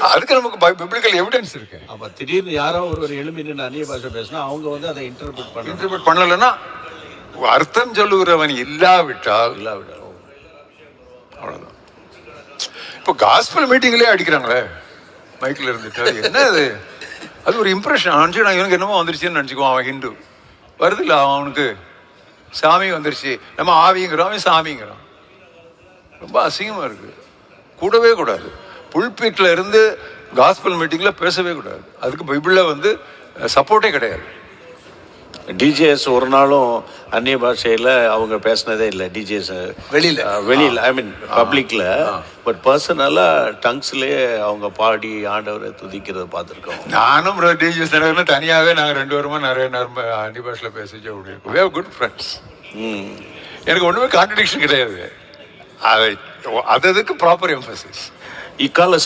அதுக்கு நமக்கு biblical evidence இருக்கு. அப்ப திடீர்னு யாரோ ஒருவர் எழும்பி நின்று அந்நிய பாஷை பேசினா அவங்க வந்து அதை இன்டர்பிரட் பண்ண இன்டர்பிரட் பண்ணலைன்னா அர்த்தம் சொல்லுகிறவன் இல்லாவிட்டால் இல்லாவிட அவ்வளவுதான். இப்போ காஸ்பல் மீட்டிங்லேயே அடிக்கிறாங்களே. மைக்கில் இருந்துட்டு. என்ன அது அது ஒரு இம்ப்ரெஷன் நினச்சி நான் இவனுக்கு என்னமோ வந்துருச்சுன்னு நினச்சிக்குவான் அவன் ஹிந்து. வருது இல்லை அவனுக்கு. சாமி வந்துருச்சு. நம்ம ஆவிங்கிறோம் அவன் சாமிங்கிறான். ரொம்ப அசிங்கமாக இருக்கு. கூடவே கூடாது. புல்பீட்டில் இருந்து காஸ்பல் மீட்டிங்கில் பேசவே கூடாது. அதுக்கு பைபிளில் வந்து சப்போர்ட்டே கிடையாது. டிஜேஎஸ் ஒரு நாளும் அந்நிய பாஷையில அவங்க பேசினதே இல்லை. டிஜேஎஸ் வெளியில. வெளியில ஐ மீன் பப்ளிக்ல பட் பர்சனலா டங்ஸ்லயே அவங்க பாடி ஆண்டவரை துதிக்கிறத பார்த்துருக்கோம். நானும் டிஜிஎஸ் தலைவர்னு தனியாகவே நாங்கள் ரெண்டு பேருமா நிறைய நேரம் அண்டி பாஷையில் பேசிச்சு அப்படி குட் ஃப்ரெண்ட்ஸ் எனக்கு ஒன்றுமே கான்ட்ரடிக்ஷன் கிடையாது. அதை அது அதுக்கு ப்ராப்பர் எம்பசிஸ் இக்கால